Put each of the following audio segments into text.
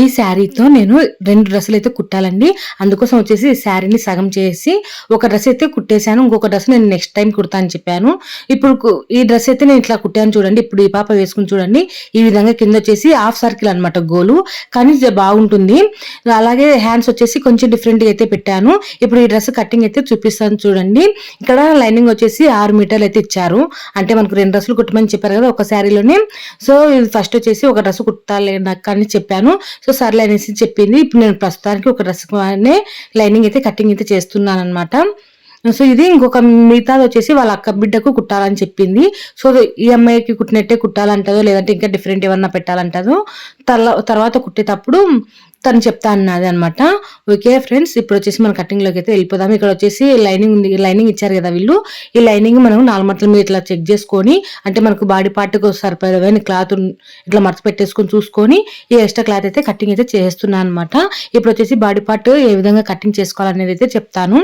ఈ శారీతో నేను రెండు డ్రెస్సులు అయితే కుట్టాలండి. అందుకోసం వచ్చేసి ఈ శారీని సగం చేసి ఒక డ్రెస్ అయితే కుట్టేశాను. ఇంకొక డ్రెస్ నేను నెక్స్ట్ టైం కుడతా అని చెప్పాను. ఇప్పుడు ఈ డ్రెస్ అయితే నేను ఇట్లా కుట్టాను చూడండి. ఇప్పుడు ఈ పాప వేసుకుని చూడండి. ఈ విధంగా కింద వచ్చేసి హాఫ్ సర్కిల్ అనమాట గోలు. కానీ బాగుంటుంది. అలాగే హ్యాండ్స్ వచ్చేసి కొంచెం డిఫరెంట్గా అయితే పెట్టాను. ఇప్పుడు ఈ డ్రెస్ కటింగ్ అయితే చూపిస్తాను చూడండి. ఇక్కడ లైనింగ్ వచ్చేసి ఆరు మీటర్లు అయితే ఇచ్చారు. అంటే మనకు రెండు డ్రెస్సులు కుట్టమని చెప్పారు కదా ఒక శారీలోనే. సో ఇది ఫస్ట్ వచ్చేసి ఒక డ్రెస్ కుట్టాలి నాకు అని చెప్పాను. సో సర్లే అనేసి చెప్పింది. ఇప్పుడు నేను ప్రస్తుతానికి ఒక డ్రెస్ లైనింగ్ అయితే కటింగ్ అయితే చేస్తున్నాను అనమాట సో ఇది ఇంకొక మిగతాది వచ్చేసి వాళ్ళ అక్క బిడ్డకు కుట్టాలని చెప్పింది. సో ఈ అమ్మాయికి కుట్టినట్టే కుట్టాలంటదో లేదంటే ఇంకా డిఫరెంట్ ఏమన్నా పెట్టాలంటదో తర్వా- తర్వాత కుట్టేటప్పుడు తను చెప్తా అన్నది అనమాట ఓకే ఫ్రెండ్స్ ఇప్పుడు వచ్చేసి మన కటింగ్లోకి అయితే వెళ్ళిపోదాం. ఇక్కడ వచ్చేసి లైనింగ్ ఉంది లైనింగ్ ఇచ్చారు కదా వీళ్ళు. ఈ లైనింగ్ మనం నాలుగు మట్టల మీద ఇట్లా చెక్ చేసుకొని అంటే మనకు బాడీ పార్ట్కి సరిపోయేవని క్లాత్ ఇట్లా మడత పెట్టేసుకొని చూసుకొని ఈ ఎక్స్ట్రా క్లాత్ అయితే కటింగ్ అయితే చేస్తున్నాను అనమాట ఇప్పుడు వచ్చేసి బాడీ పార్ట్ ఏ విధంగా కటింగ్ చేసుకోవాలనేది అయితే చెప్తాను.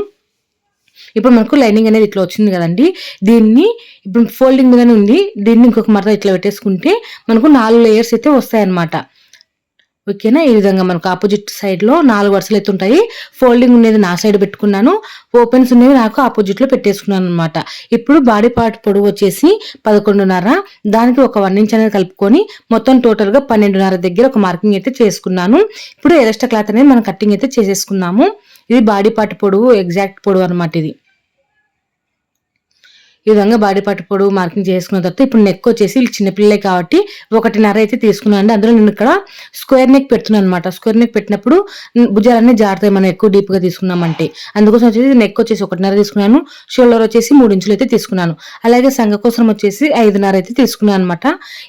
ఇప్పుడు మనకు లైనింగ్ అనేది ఇట్లా వచ్చింది కదండి. దీన్ని ఇప్పుడు ఫోల్డింగ్ మీదనే ఉంది. దీన్ని ఇంకొక మరత ఇట్లా పెట్టేసుకుంటే మనకు నాలుగు లేయర్స్ అయితే వస్తాయి అన్నమాట ఓకేనా? ఈ విధంగా మనకు ఆపోజిట్ సైడ్లో నాలుగు వరుసలు అయితే ఉంటాయి. ఫోల్డింగ్ ఉండేది నా సైడ్ పెట్టుకున్నాను. ఓపెన్స్ ఉండేవి నాకు ఆపోజిట్లో పెట్టేసుకున్నాను అనమాట ఇప్పుడు బాడీ పార్ట్ పొడవు వచ్చేసి పదకొండున్నర. దానికి ఒక వన్ ఇంచ్ అనేది కలుపుకొని మొత్తం టోటల్గా పన్నెండున్నర దగ్గర ఒక మార్కింగ్ అయితే చేసుకున్నాను. ఇప్పుడు ఎరస్ట్రా క్లాత్ అనేది మనం కట్టింగ్ అయితే చేసేసుకున్నాము. ఇది బాడీ పార్ట్ పొడవు ఎగ్జాక్ట్ పొడవు అనమాట ఇది. ఈ విధంగా బాడీ పార్ట్ పొడవు మార్కింగ్ చేసుకున్న తర్వాత ఇప్పుడు నెక్ వచ్చేసి చిన్నపిల్లలే కాబట్టి ఒకటిన్నర అయితే తీసుకున్నాను అండి అందులో నేను ఇక్కడ స్క్వేర్ నెక్ పెడుతున్నాను అనమాట స్క్వేర్ నెక్ పెట్టినప్పుడు భుజాలన్నీ జారుతాయి మనం ఎక్కువ డీప్గా తీసుకున్నామంటే. అందుకోసం వచ్చేసి నెక్ వచ్చేసి ఒకటిన్నర తీసుకున్నాను. షోల్డర్ వచ్చేసి మూడు ఇంచులు అయితే తీసుకున్నాను. అలాగే సంఘ కోసం వచ్చేసి ఐదున్నర అయితే తీసుకున్నాను అనమాట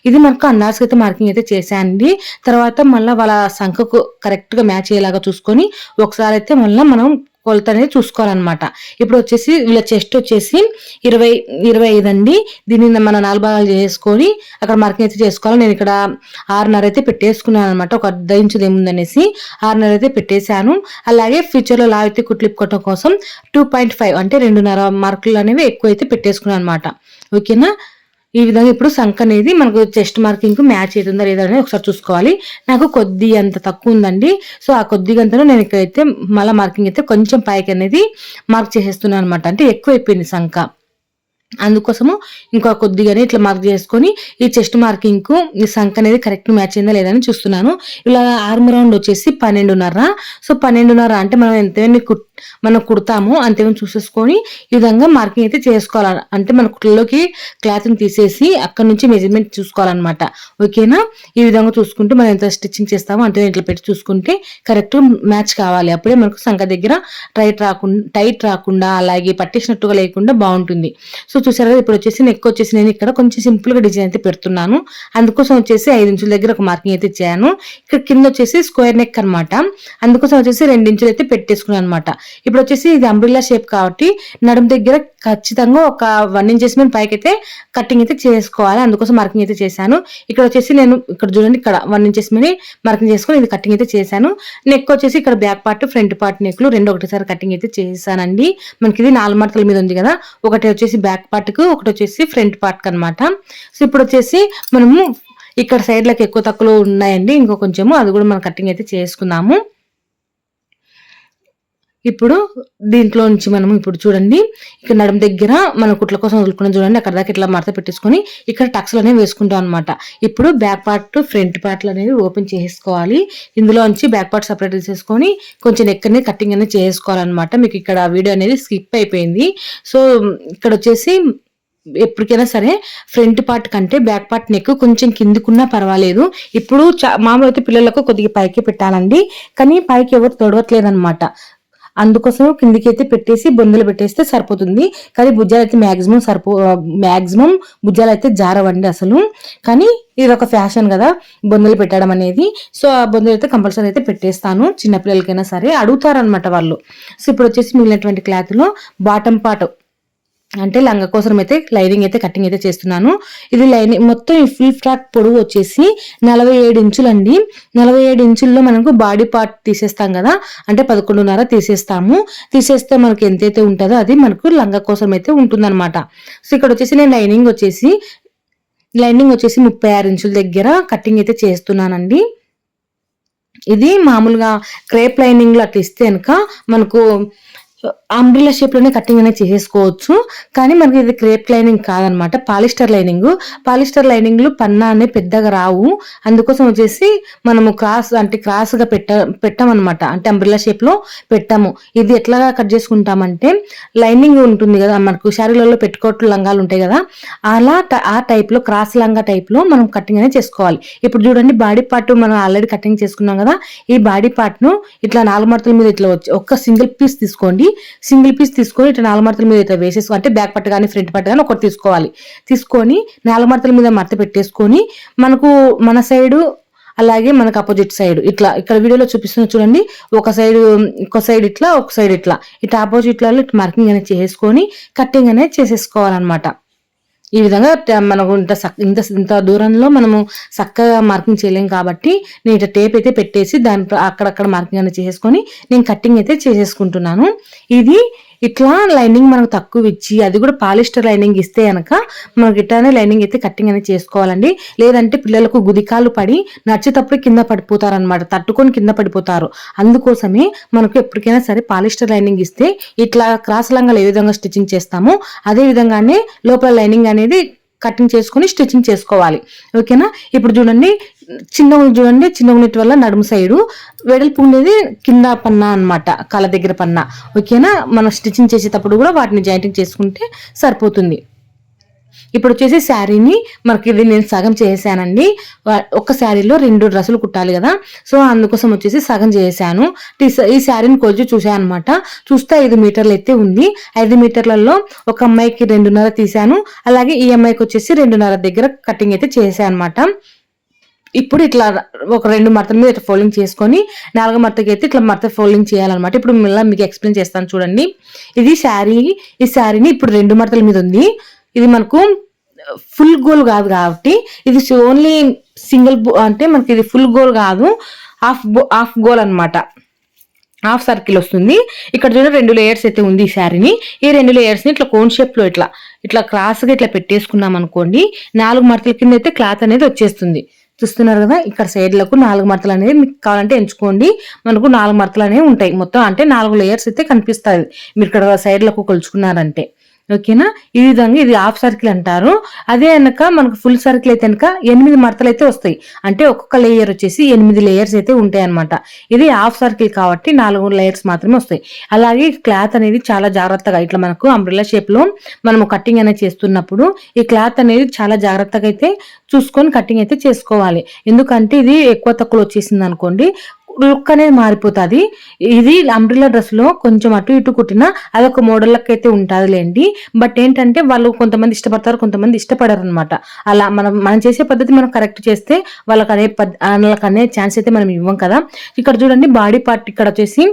ఇది మనకు అన్నార్స్ అయితే మార్కింగ్ అయితే చేశానండి. తర్వాత మళ్ళీ వాళ్ళ సంఖకు కరెక్ట్గా మ్యాచ్ అయ్యేలాగా చూసుకొని ఒకసారి అయితే మళ్ళీ మనం కొలత అనేది చూసుకోవాలన్నమాట. ఇప్పుడు వచ్చేసి వీళ్ళ చెస్ట్ వచ్చేసి ఇరవై ఇరవై ఐదు అండి. దీన్ని మన నాలుగు భాగాలు చేసుకొని అక్కడ మార్కింగ్ అయితే చేసుకోవాలి. నేను ఇక్కడ ఆరున్నర అయితే పెట్టేసుకున్నాను అనమాట ఒక అర్ధ ఇంచుది ఏముందనేసి ఆరున్నర అయితే పెట్టేశాను. అలాగే ఫ్యూచర్లో లావ్ అయితే కుట్లిప్పుకోవటం కోసం టూ పాయింట్ ఫైవ్ అంటే రెండున్నర మార్కులు అనేవి ఎక్కువ అయితే పెట్టేసుకున్నాను అనమాట ఓకేనా? ఈ విధంగా ఇప్పుడు సంక్ అనేది మనకు చెస్ట్ మార్కింగ్ మ్యాచ్ అవుతుందా లేదా అనేది ఒకసారి చూసుకోవాలి. నాకు కొద్ది అంత తక్కువ ఉందండి. సో ఆ కొద్దిగా అంతలో నేను ఇక్కడైతే మళ్ళీ మార్కింగ్ అయితే కొంచెం పైకి అనేది మార్క్ చేసేస్తున్నాను అనమాట అంటే ఎక్కువ అయిపోయింది సంక. అందుకోసము ఇంకా కొద్దిగానే ఇట్లా మార్క్ చేసుకొని ఈ చెస్ట్ మార్కింగ్కు ఈ సంఖ అనేది కరెక్ట్ మ్యాచ్ అయిందా లేదని చూస్తున్నాను. ఇలా ఆర్మ్ రౌండ్ వచ్చేసి పన్నెండున్నర. సో పన్నెండున్నర అంటే మనం ఎంతమంది కుట్ మనం కుడతామో అంతేమో చూసేసుకొని ఈ విధంగా మార్కింగ్ అయితే చేసుకోవాలి అంటే మన కుట్లలోకి క్లాత్ని తీసేసి అక్కడ నుంచి మెజర్మెంట్ చూసుకోవాలన్నమాట. ఓకేనా? ఈ విధంగా చూసుకుంటే మనం ఎంత స్టిచ్చింగ్ చేస్తామో అంతే ఇట్లా పెట్టి చూసుకుంటే కరెక్ట్ మ్యాచ్ కావాలి. అప్పుడే మనకు సంఖ దగ్గర టైట్ రాకుండా టైట్ రాకుండా అలాగే పట్టేసినట్టుగా లేకుండా బాగుంటుంది. సో చూసారు కదా ఇప్పుడు వచ్చేసి నెక్ వచ్చేసి నేను ఇక్కడ కొంచెం సింపుల్గా డిజైన్ అయితే పెడుతున్నాను. అందుకోసం వచ్చేసి ఐదు ఇంచుల దగ్గర ఒక మార్కింగ్ అయితే ఇచ్చాను. ఇక్కడ కింద వచ్చేసి స్క్వేర్ నెక్ అనమాట అందుకోసం వచ్చేసి రెండు ఇంచులు అయితే పెట్టేసుకున్నాను అనమాట ఇప్పుడు వచ్చేసి ఇది అంబ్రిల్లా షేప్ కాబట్టి నడుము దగ్గర ఖచ్చితంగా ఒక వన్ ఇంచెస్ మీద పైకి అయితే కటింగ్ అయితే చేసుకోవాలి. అందుకోసం మార్కింగ్ అయితే చేశాను. ఇక్కడ వచ్చేసి నేను ఇక్కడ చూడండి ఇక్కడ వన్ ఇంచెస్ మీద మార్కింగ్ చేసుకొని ఇది కటింగ్ అయితే చేశాను. నెక్ వచ్చేసి ఇక్కడ బ్యాక్ పార్ట్ ఫ్రంట్ పార్ట్ నెక్లు రెండు ఒకటిసారి కటింగ్ అయితే చేశానండి. మనకి ఇది నాలుగు మడతల మీద ఉంది కదా ఒకటి వచ్చేసి బ్యాక్ పార్ట్కు ఒకటి వచ్చేసి ఫ్రంట్ పార్ట్కి అనమాట సో ఇప్పుడు వచ్చేసి మనము ఇక్కడ సైడ్లకు ఎక్కువ తక్కువ ఉన్నాయండి. ఇంకో కొంచెము అది కూడా మనం కటింగ్ అయితే చేసుకున్నాము. ఇప్పుడు దీంట్లో నుంచి మనం ఇప్పుడు చూడండి ఇక్కడ నడుము దగ్గర మన కుట్ల కోసం వదులుకున్న చూడండి అక్కడ దాకా ఇట్లా మడత పెట్టేసుకొని ఇక్కడ టక్స్లు అనేవి వేసుకుంటాం అనమాట ఇప్పుడు బ్యాక్ పార్ట్ ఫ్రంట్ పార్ట్లు అనేవి ఓపెన్ చేసుకోవాలి ఇందులో నుంచి బ్యాక్ పార్ట్ సపరేట్ చేసేసుకొని కొంచెం ఎక్కడనే కట్టింగ్ కటింగ్ అనేది చేసుకోవాలన్నమాట. మీకు ఇక్కడ వీడియో అనేది స్కిప్ అయిపోయింది. సో ఇక్కడ వచ్చేసి ఎప్పటికైనా సరే ఫ్రంట్ పార్ట్ కంటే బ్యాక్ పార్ట్ నెక్ కొంచెం కిందికున్నా పర్వాలేదు. ఇప్పుడు చా- మామూలు అయితే పిల్లలకు కొద్దిగా పైకి పెట్టాలండి. కానీ పైకి ఎవరు తొడవట్లేదనమాట అందుకోసం కిందికి అయితే పెట్టేసి బొందలు పెట్టేస్తే సరిపోతుంది. కానీ భుజాలు అయితే మ్యాక్సిమం సరిపో మ్యాక్సిమం భుజాలు అయితే జారవండి అసలు. కానీ ఇది ఒక ఫ్యాషన్ కదా బొందలు పెట్టడం అనేది. సో ఆ బొందలు అయితే కంపల్సరీ అయితే పెట్టేస్తాను చిన్నపిల్లలకైనా సరే. అడుగుతారనమాట వాళ్ళు. సో ఇప్పుడు వచ్చేసి మిగిలినటువంటి క్లాత్లో బాటం పార్ట్ అంటే లంగా కోసం అయితే లైనింగ్ అయితే కటింగ్ అయితే చేస్తున్నాను. ఇది లైనింగ్ మొత్తం ఈ ఫుల్ ఫ్రాక్ పొడవు వచ్చేసి నలభై ఏడు ఇంచులండి. నలభై ఏడు ఇంచుల్లో మనకు బాడీ పార్ట్ తీసేస్తాం కదా. అంటే పదకొండున్నర తీసేస్తాము. తీసేస్తే మనకి ఎంతైతే ఉంటుందో అది మనకు లంగా కోసం అయితే ఉంటుందన్నమాట. సో ఇక్కడ వచ్చేసి నేను లైనింగ్ వచ్చేసి లైనింగ్ వచ్చేసి ముప్పై ఆరు ఇంచుల దగ్గర కటింగ్ అయితే చేస్తున్నానండి. ఇది మామూలుగా క్రేప్ లైనింగ్లో అట్లా ఇస్తే కనుక మనకు అంబ్రిల్లా షేప్లోనే కటింగ్ అనేది చేసేసుకోవచ్చు కానీ మనకి ఇది క్రేప్ లైనింగ్ కాదనమాట. పాలిస్టర్ లైనింగ్ పాలిస్టర్ లైనింగ్లు పన్నా అనే పెద్దగా రావు. అందుకోసం వచ్చేసి మనము క్రాస్ అంటే క్రాస్గా పెట్ట పెట్టామన్నమాట అంటే అంబ్రిలా షేప్లో పెట్టాము. ఇది ఎట్లా కట్ చేసుకుంటామంటే లైనింగ్ ఉంటుంది కదా మనకు శారీలలో పెట్టుకోట్లు లంగాలు ఉంటాయి కదా అలా ఆ టైప్లో క్రాస్ లంగా టైప్లో మనం కటింగ్ అనేది చేసుకోవాలి. ఇప్పుడు చూడండి బాడీ పార్ట్ మనం ఆల్రెడీ కటింగ్ చేసుకున్నాం కదా ఈ బాడీ పార్ట్ను ఇట్లా నాలుగు మడతల మీద ఇట్లా వచ్చి ఒక్క సింగిల్ పీస్ తీసుకోండి. సింగిల్ పీస్ తీసుకొని ఇట్లా నాలుగు మడతల మీద ఇట్లా వేసేసుకో అంటే బ్యాక్ పట్టు కానీ ఫ్రంట్ పట్టు కానీ ఒకటి తీసుకోవాలి. తీసుకొని నాలుగు మడతల మీద మడత పెట్టేసుకొని మనకు మన సైడు అలాగే మనకు అపోజిట్ సైడ్ ఇట్లా ఇక్కడ వీడియోలో చూపిస్తున్న చూడండి ఒక సైడ్ ఒక సైడ్ ఇట్లా ఒక సైడ్ ఇట్లా. ఇట్లా ఆపోజిట్లలో ఇట్లా మార్కింగ్ అనేది చేసేసుకొని కట్టింగ్ అనేది చేసేసుకోవాలన్నమాట. ఈ విధంగా మనకు ఇంత ఇంత ఇంత దూరంలో మనము చక్కగా మార్కింగ్ చేయలేం కాబట్టి నేను ఇట్లా టేప్ అయితే పెట్టేసి దాని అక్కడక్కడ మార్కింగ్ అనేది చేసేసుకొని నేను కట్టింగ్ అయితే చేసేసుకుంటున్నాను. ఇది ఇట్లా లైనింగ్ మనకు తక్కువ ఇచ్చి అది కూడా పాలిస్టర్ లైనింగ్ ఇస్తే కనుక మనకి ఇట్లానే లైనింగ్ అయితే కట్టింగ్ అనేది చేసుకోవాలండి. లేదంటే పిల్లలకు గుదికాలు పడి నచ్చేటప్పుడు కింద పడిపోతారనమాట తట్టుకొని కింద పడిపోతారు. అందుకోసమే మనకు ఎప్పటికైనా సరే పాలిస్టర్ లైనింగ్ ఇస్తే ఇట్లా క్రాస్ లంగాలు ఏ విధంగా స్టిచ్చింగ్ చేస్తామో అదే విధంగానే లోపల లైనింగ్ అనేది కటింగ్ చేసుకొని స్టిచ్చింగ్ చేసుకోవాలి. ఓకేనా? ఇప్పుడు చూడండి చిన్న చూడండి చిన్న ఉన్నటి వల్ల నడుము సైడు. వెడల్పు ఉండేది కింద పన్నా అనమాట కాళ్ళ దగ్గర పన్నా. ఓకేనా? మనం స్టిచ్చింగ్ చేసేటప్పుడు కూడా వాటిని జాయింటింగ్ చేసుకుంటే సరిపోతుంది. ఇప్పుడు వచ్చేసి శారీని మనకి ఇది నేను సగం చేశానండి వా- ఒక శారీలో రెండు డ్రెస్సులు కుట్టాలి కదా. సో అందుకోసం వచ్చేసి సగం చేశాను ఈ ఈ శారీని కొలిచి చూసాను అనమాట చూస్తే ఐదు మీటర్లు అయితే ఉంది. ఐదు మీటర్లలో ఒక అమ్మాయికి రెండున్నర తీశాను అలాగే ఈ అమ్మాయికి వచ్చేసి రెండున్నర దగ్గర కటింగ్ అయితే చేశాను అనమాట ఇప్పుడు ఇట్లా ఒక రెండు మడతల మీద ఇట్లా ఫోల్డింగ్ చేసుకొని నాలుగో మడతకి అయితే ఇట్లా మడత ఫోల్డింగ్ చేయాలన్నమాట. ఇప్పుడు మళ్ళీ మీకు ఎక్స్ప్లెయిన్ చేస్తాను చూడండి. ఇది శారీ ఈ శారీని ఇప్పుడు రెండు మడతల మీద ఉంది. ఇది మనకు ఫుల్ గోల్ కాదు కాబట్టి ఇది ఓన్లీ సింగిల్ అంటే మనకి ఇది ఫుల్ గోల్ కాదు హాఫ్ హాఫ్ గోల్ అన్నమాట. హాఫ్ సర్కిల్ వస్తుంది. ఇక్కడ చూడండి రెండు లేయర్స్ అయితే ఉంది ఈ శారీని. ఈ రెండు లేయర్స్ని ఇట్లా కోన్ షేప్లో ఇట్లా ఇట్లా క్రాస్గా ఇట్లా పెట్టేసుకున్నాం అనుకోండి నాలుగు మడతల కింద అయితే క్లాత్ అనేది వచ్చేస్తుంది. చూస్తున్నారు కదా ఇక్కడ సైడ్లకు నాలుగు మడతలు అనేది మీకు కావాలంటే ఎంచుకోండి. మనకు నాలుగు మడతలు అనేవి ఉంటాయి. మొత్తం అంటే నాలుగు లేయర్స్ అయితే కనిపిస్తుంది మీరు ఇక్కడ సైడ్లకు కొలుచుకున్నారంటే. ఓకేనా? ఈ విధంగా ఇది హాఫ్ సర్కిల్ అంటారు. అదే అనక మనకు ఫుల్ సర్కిల్ అయితే కనుక ఎనిమిది మడతలు అయితే వస్తాయి. అంటే ఒక్కొక్క లేయర్ వచ్చేసి ఎనిమిది లేయర్స్ అయితే ఉంటాయి అనమాట ఇది హాఫ్ సర్కిల్ కాబట్టి నాలుగు లేయర్స్ మాత్రమే వస్తాయి. అలాగే క్లాత్ అనేది చాలా జాగ్రత్తగా ఇట్లా మనకు అంబ్రెల్లా షేప్లో మనం మనము కటింగ్ అనేది చేస్తున్నప్పుడు ఈ క్లాత్ అనేది చాలా జాగ్రత్తగా అయితే చూసుకొని కటింగ్ అయితే చేసుకోవాలి. ఎందుకంటే ఇది ఎక్కువ తక్కువ వచ్చేసింది అనుకోండి లుక్ అనేది మారిపోతుంది. ఇది అంబ్రిల్లా డ్రెస్లో కొంచెం అటు ఇటు కుట్టినా అదొక మోడల్ లెక్క అయితే ఉంటుందిలేండి. బట్ ఏంటంటే వాళ్ళు కొంతమంది ఇష్టపడతారు కొంతమంది ఇష్టపడరు అనమాట అలా మనం మనం చేసే పద్ధతి మనం కరెక్ట్ చేస్తే వాళ్ళకి అనే వాళ్ళకి అనే ఛాన్స్ అయితే మనం ఇవ్వం కదా. ఇక్కడ చూడండి బాడీ పార్ట్ ఇక్కడ వచ్చేసి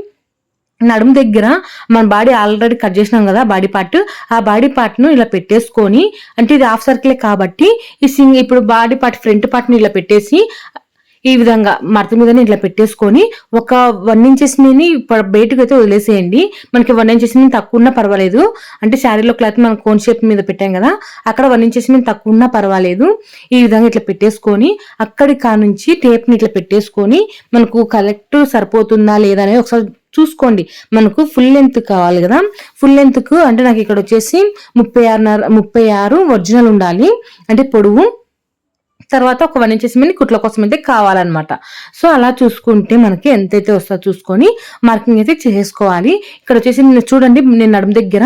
నడుము దగ్గర మన బాడీ ఆల్రెడీ కట్ చేసినాం కదా బాడీ పార్ట్ ఆ బాడీ పార్ట్ను ఇలా పెట్టేసుకొని అంటే ఇది హాఫ్ సర్కిలే కాబట్టి ఈ సింగ్ ఇప్పుడు బాడీ పార్ట్ ఫ్రంట్ పార్ట్ని ఇలా పెట్టేసి ఈ విధంగా మరత మీదనే ఇట్లా పెట్టేసుకొని ఒక వన్ ఇంచెస్ మీని బయటకు అయితే వదిలేసేయండి. మనకి వన్ ఇంచెస్ మీద తక్కువ ఉన్నా పర్వాలేదు. అంటే శారీలో క్లాత్ మనం కోన్ షేప్ మీద పెట్టాం కదా అక్కడ వన్ ఇంచెస్ మీద తక్కువ ఉన్నా పర్వాలేదు. ఈ విధంగా ఇట్లా పెట్టేసుకొని అక్కడి కా నుంచి టేప్ని ఇట్లా పెట్టేసుకొని మనకు కరెక్ట్ సరిపోతుందా లేదా అనేది ఒకసారి చూసుకోండి. మనకు ఫుల్ లెంత్ కావాలి కదా. ఫుల్ లెంత్కు అంటే నాకు ఇక్కడ వచ్చేసి ముప్పై ఆరున్నర ముప్పై ఆరు ఒరిజినల్ ఉండాలి. అంటే పొడవు తర్వాత ఒక వన్ ఇంచెస్ మీద కుట్ల కోసం అయితే కావాలన్నమాట. సో అలా చూసుకుంటే మనకి ఎంతైతే వస్తుందో చూసుకొని మార్కింగ్ అయితే చేసుకోవాలి. ఇక్కడ వచ్చేసి నేను చూడండి నేను నడుము దగ్గర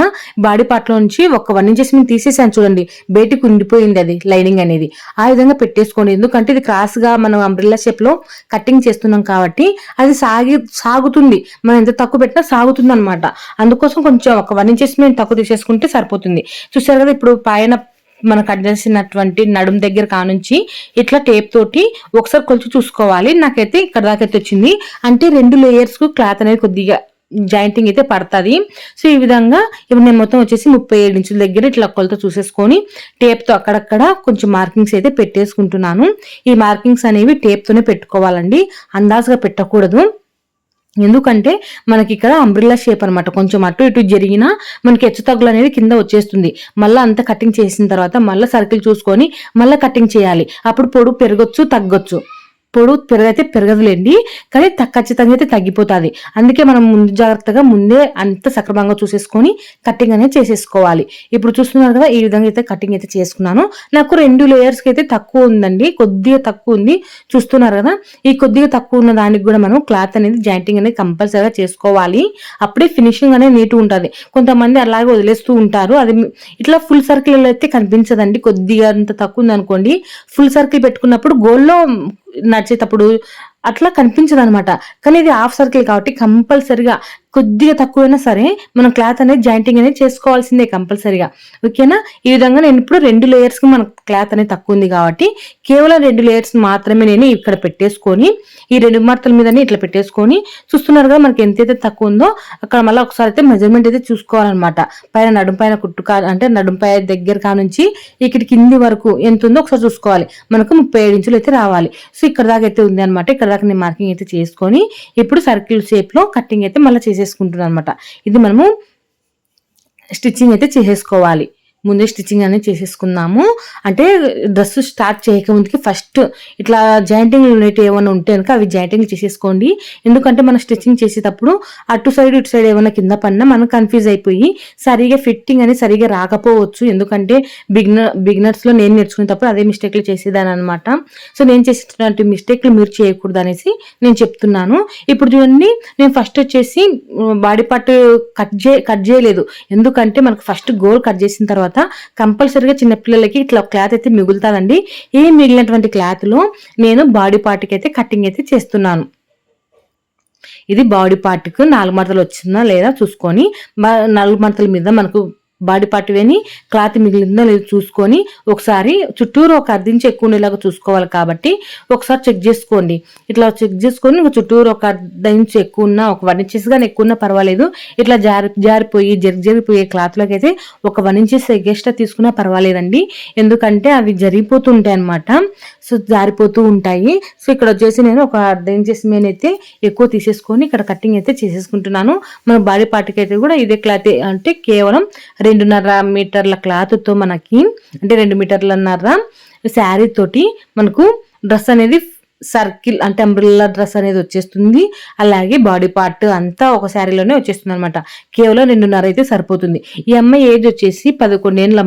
బాడీ పార్ట్లో నుంచి ఒక వన్ ఇంచెస్ మీద తీసేసాను చూడండి. బయటికి ఉండిపోయింది అది లైనింగ్ అనేది. ఆ విధంగా పెట్టేసుకోండి. ఎందుకంటే ఇది క్రాస్గా మనం అంబ్రిల్లా షేప్లో కట్టింగ్ కటింగ్ చేస్తున్నాం కాబట్టి అది సాగి సాగుతుంది. మనం ఎంత తక్కువ పెట్టినా సాగుతుంది అనమాట అందుకోసం కొంచెం ఒక వన్ ఇంచెస్ మీద తక్కువ తీసేసుకుంటే సరిపోతుంది. చూసారు కదా ఇప్పుడు పైన మనకు కట్ నడుం దగ్గర కానుంచి ఇట్లా టేప్ తోటి ఒకసారి కొలిచి చూసుకోవాలి. నాకైతే ఇక్కడ దాకా అయితే వచ్చింది. అంటే రెండు లేయర్స్కు క్లాత్ అనేది కొద్దిగా జాయింటింగ్ అయితే పడుతుంది. సో ఈ విధంగా ఇప్పుడు నేను మొత్తం వచ్చేసి ముప్పై ఏడు ఇంచుల దగ్గర ఇట్లా కొలత చూసేసుకొని టేప్తో అక్కడక్కడ కొంచెం మార్కింగ్స్ అయితే పెట్టేసుకుంటున్నాను. ఈ మార్కింగ్స్ అనేవి టేప్తోనే పెట్టుకోవాలండి. అందాజుగా పెట్టకూడదు. ఎందుకంటే మనకి ఇక్కడ అంబ్రిల్లా షేప్ అన్నమాట. కొంచెం అటు ఇటు జరిగినా మనకి హెచ్చు తగ్గులు అనేది కింద వచ్చేస్తుంది. మళ్ళీ అంత కటింగ్ చేసిన తర్వాత మళ్ళీ సర్కిల్ చూసుకొని మళ్ళీ కటింగ్ చేయాలి. అప్పుడు పొడుగు పెరగొచ్చు తగ్గొచ్చు. పొడవు పెరగైతే పెరగదులేండి కానీ త- ఖచ్చితంగా అయితే తగ్గిపోతుంది. అందుకే మనం ముందు జాగ్రత్తగా ముందే అంత సక్రమంగా చూసేసుకొని కటింగ్ అనేది చేసేసుకోవాలి. ఇప్పుడు చూస్తున్నారు కదా ఈ విధంగా అయితే కటింగ్ అయితే చేసుకున్నాను. నాకు రెండు లేయర్స్కి అయితే తక్కువ ఉందండి కొద్దిగా తక్కువ ఉంది. చూస్తున్నారు కదా ఈ కొద్దిగా తక్కువ ఉన్న దానికి కూడా మనం క్లాత్ అనేది జాయింటింగ్ అనేది కంపల్సరీగా చేసుకోవాలి. అప్పుడే ఫినిషింగ్ అనేది నీట్గా ఉంటుంది. కొంతమంది అలాగే వదిలేస్తూ ఉంటారు. అది ఇట్లా ఫుల్ సర్కిల్ అయితే కనిపించదండి. కొద్దిగా అంత తక్కువ ఉంది అనుకోండి ఫుల్ సర్కిల్ పెట్టుకున్నప్పుడు గోల్లో నడిచేటప్పుడు అట్లా కనిపించదు అనమాట కానీ ఇది హాఫ్ సర్కిల్ కాబట్టి కంపల్సరిగా కొద్దిగా తక్కువైనా సరే మనం క్లాత్ అనేది జాయింటింగ్ అనేది చేసుకోవాల్సిందే కంపల్సరిగా. ఓకేనా? ఈ విధంగా నేను ఇప్పుడు రెండు లేయర్స్కి కి మన క్లాత్ అనేది తక్కువ ఉంది కాబట్టి కేవలం రెండు లేయర్స్ మాత్రమే నేను ఇక్కడ పెట్టేసుకొని ఈ రెండు మడతల మీదనే ఇట్లా పెట్టేసుకొని చూస్తున్నారు కదా మనకి ఎంతైతే తక్కువ ఉందో అక్కడ మళ్ళీ ఒకసారి అయితే మెజర్మెంట్ అయితే చూసుకోవాలన్నమాట. పైన నడుం పైన కుట్టు కా అంటే నడుం పై దగ్గర కా నుంచి ఇక్కడ కింది వరకు ఎంత ఉందో ఒకసారి చూసుకోవాలి. మనకు ముప్పై ఏడు ఇంచులు అయితే రావాలి. సో ఇక్కడ దాకా అయితే ఉంది అనమాట ఇక్కడ దాకా నేను మార్కింగ్ అయితే చేసుకొని ఇప్పుడు సర్కిల్ షేప్లో కటింగ్ అయితే మళ్ళీ చేసుకుంటున్నాను అనమాట ఇది మనము స్టిచ్చింగ్ అయితే చేసేసుకోవాలి. ముందే స్టిచ్చింగ్ అనేది చేసేసుకున్నాము అంటే డ్రెస్ స్టార్ట్ చేయకముందుకి ఫస్ట్ ఇట్లా జాయింటింగ్ యూనిట్ ఏమైనా ఉంటే కనుక అవి జాయింటింగ్ చేసేసుకోండి. ఎందుకంటే మనం స్టిచ్చింగ్ చేసేటప్పుడు అటు సైడ్ ఇటు సైడ్ ఏమైనా కింద పడినా మనం కన్ఫ్యూజ్ అయిపోయి సరిగా ఫిట్టింగ్ అని సరిగా రాకపోవచ్చు. ఎందుకంటే బిగినర్ బిగినర్స్లో నేను నేర్చుకునేటప్పుడు అదే మిస్టేక్లు చేసేదాని అనమాట సో నేను చేసేటువంటి మిస్టేక్లు మీరు చేయకూడదు అనేసి నేను చెప్తున్నాను. ఇప్పుడు చూడండి నేను ఫస్ట్ వచ్చేసి బాడీ పార్ట్ కట్ చే కట్ చేయలేదు. ఎందుకంటే మనకు ఫస్ట్ గోల్ కట్ చేసిన తర్వాత కంపల్సరీగా చిన్నపిల్లలకి ఇట్లా క్లాత్ అయితే మిగులుతుందండి. ఈ మిగిలినటువంటి క్లాత్లో నేను బాడీ పార్ట్కి అయితే కటింగ్ అయితే చేస్తున్నాను. ఇది బాడీ పార్ట్కు నాలుగు మడతలు వచ్చిందా లేదా చూసుకొని నాలుగు మడతల మీద మనకు బాడీ పార్ట్ వేని క్లాత్ మిగిలిందో లేదో చూసుకొని ఒకసారి చుట్టూరు ఒక అర్ధించి ఎక్కువ ఉండేలాగా చూసుకోవాలి కాబట్టి ఒకసారి చెక్ చేసుకోండి. ఇట్లా చెక్ చేసుకొని ఇంకా చుట్టూరు ఒక అర్ధ ఇంచు ఎక్కువ ఉన్నా ఒక వన్ ఇంచెస్ కానీ ఎక్కువ ఉన్నా పర్వాలేదు. ఇట్లా జారి జారిపోయి జరిగి జరిగిపోయే క్లాత్లోకి అయితే ఒక వన్ ఇంచెస్ ఎగెస్ట్రా తీసుకున్నా పర్వాలేదండి. ఎందుకంటే అవి జరిగిపోతుంటాయి అనమాట సో జారిపోతూ ఉంటాయి. సో ఇక్కడ వచ్చేసి నేను ఒక అర్ధ ఇంచెస్ మేనైతే అయితే ఎక్కువ తీసేసుకొని ఇక్కడ కటింగ్ అయితే చేసేసుకుంటున్నాను. మన బాడీ పార్ట్కి అయితే కూడా ఇదే క్లాత్ అంటే కేవలం రెండున్నర మీటర్ల క్లాత్తో మనకి అంటే రెండు మీటర్లన్నర శారీ తోటి మనకు డ్రెస్ అనేది సర్కిల్ అంటే అంబ్రిల్లా డ్రెస్ అనేది వచ్చేస్తుంది. అలాగే బాడీ పార్ట్ అంతా ఒక శారీలోనే వచ్చేస్తుంది అనమాట కేవలం రెండున్నర అయితే సరిపోతుంది. ఈ అమ్మాయి ఏజ్ వచ్చేసి పదకొండేళ్ళ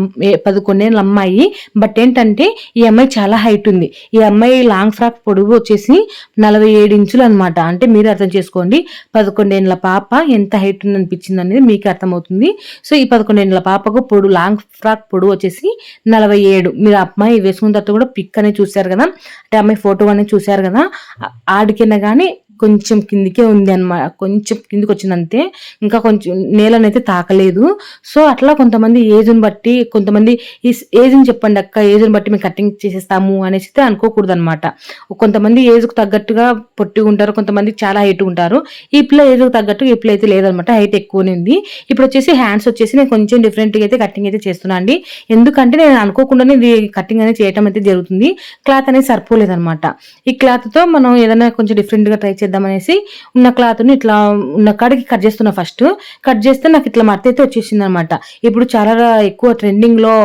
పదకొండేళ్ళ అమ్మాయి. బట్ ఏంటంటే ఈ అమ్మాయి చాలా హైట్ ఉంది. ఈ అమ్మాయి లాంగ్ ఫ్రాక్ పొడుగు వచ్చేసి నలభై ఏడు ఇంచులు అనమాట అంటే మీరు అర్థం చేసుకోండి పదకొండేళ్ళ పాప ఎంత హైట్ ఉంది అనిపించింది అనేది మీకు అర్థమవుతుంది. సో ఈ పదకొండేళ్ళ పాపకు పొడు లాంగ్ ఫ్రాక్ పొడుగు వచ్చేసి నలభై ఏడు. మీరు అమ్మాయి వేసుకున్న తర్వాత కూడా పిక్ అనేది చూశారు కదా? అంటే అమ్మాయి ఫోటో అనేది చూశారు కదా? ఆడికిన కానీ కొంచెం కిందికే ఉంది అనమాట కొంచెం కిందికి వచ్చిందంతే. ఇంకా కొంచెం నేలనైతే తాకలేదు. సో అట్లా కొంతమంది ఏజ్ని బట్టి కొంతమంది ఈ ఏజ్ని చెప్పండి అక్క ఏజ్ని బట్టి మేము కటింగ్ చేసేస్తాము అనేసి అయితే అనుకోకూడదు అనమాట కొంతమంది ఏజ్కి తగ్గట్టుగా పొట్టిగా ఉంటారు కొంతమంది చాలా హైట్ ఉంటారు. ఈ పిల్ల ఏజ్కి తగ్గట్టు ఈ పిల్ల అయితే లేదనమాట హైట్ ఎక్కువనే ఉంది. ఇప్పుడు వచ్చేసి హ్యాండ్స్ వచ్చేసి నేను కొంచెం డిఫరెంట్గా అయితే కటింగ్ అయితే చేస్తున్నా అండి. ఎందుకంటే నేను అనుకోకుండానే ఇది కటింగ్ అనేది చేయటం అయితే జరుగుతుంది. క్లాత్ అనేది సరిపోలేదన్నమాట. ఈ క్లాత్తో మనం ఏదైనా కొంచెం డిఫరెంట్గా ట్రై చేద్దాం చేద్దామనేసి ఉన్న క్లాత్ని ఇట్లా ఉన్న కాడికి కట్ చేస్తున్నా ఫస్ట్. కట్ చేస్తే నాకు ఇట్లా మడత అయితే వచ్చేసింది అనమాట ఇప్పుడు చాలా ఎక్కువ ట్రెండింగ్లో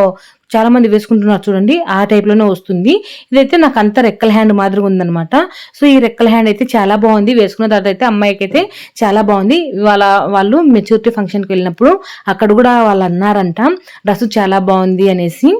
చాలా మంది వేసుకుంటున్నారు చూడండి ఆ టైప్లోనే వస్తుంది. ఇదైతే నాకు అంత రెక్కల హ్యాండ్ మాదిరిగా ఉందనమాట. సో ఈ రెక్కల హ్యాండ్ అయితే చాలా బాగుంది. వేసుకున్న తర్వాత అయితే అమ్మాయికి అయితే చాలా బాగుంది. వాళ్ళ వాళ్ళు మెచ్యూరిటీ ఫంక్షన్కి వెళ్ళినప్పుడు అక్కడ కూడా వాళ్ళు అన్నారంట డ్రెస్ చాలా బాగుంది అనేసి.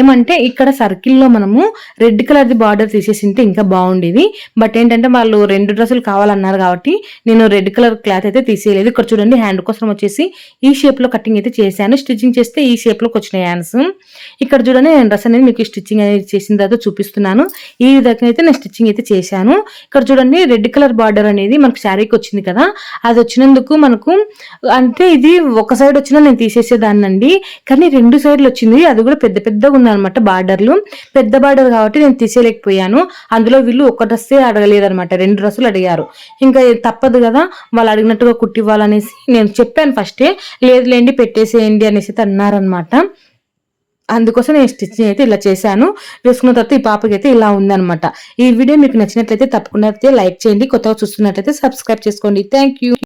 ఏమంటే ఇక్కడ సర్కిల్లో మనము రెడ్ కలర్ది బార్డర్ తీసేసింటే ఇంకా బాగుండేది. బట్ ఏంటంటే వాళ్ళు రెండు డ్రెస్సులు కావాలన్నారు కాబట్టి నేను రెడ్ కలర్ క్లాత్ అయితే తీసేయలేదు. ఇక్కడ చూడండి హ్యాండ్ కోసం వచ్చేసి ఈ షేప్లో కటింగ్ అయితే చేశాను. స్టిచ్చింగ్ చేస్తే ఈ షేప్లోకి వచ్చినాయి హ్యాండ్స్ ఇక్కడ చూడండి నేను డ్రెస్ అనేది మీకు స్టిచ్చింగ్ అనేది చేసిన తర్వాత చూపిస్తున్నాను. ఈ విధంగా అయితే నేను స్టిచ్చింగ్ అయితే చేశాను. ఇక్కడ చూడండి రెడ్ కలర్ బార్డర్ అనేది మనకు శారీకి వచ్చింది కదా. అది వచ్చినందుకు మనకు అంటే ఇది ఒక సైడ్ వచ్చినా నేను తీసేసేదాన్నండి. కానీ రెండు సైడ్లు వచ్చింది. అది కూడా పెద్ద పెద్ద పెద్దగా ఉందన్నమాట బార్డర్లు. పెద్ద బార్డర్ కాబట్టి నేను తీసేయలేకపోయాను. అందులో వీళ్ళు ఒక డ్రెస్సే అడగలేదన్నమాట. రెండు డ్రెస్సులు అడిగారు. ఇంకా తప్పదు కదా వాళ్ళు అడిగినట్టుగా కుట్టివ్వాలనేసి నేను చెప్పాను ఫస్టే. లేదులేండి పెట్టేసేయండి అనేసి అయితే అన్నారనమాట అందుకోసం నేను స్టిచ్చింగ్ అయితే ఇలా చేశాను. వేసుకున్న తర్వాత ఈ పాపకి అయితే ఇలా ఉందన్నమాట. ఈ వీడియో మీకు నచ్చినట్లయితే తప్పకుండా అయితే లైక్ చేయండి. కొత్తగా చూస్తున్నట్లయితే సబ్స్క్రైబ్ చేసుకోండి. Thank you.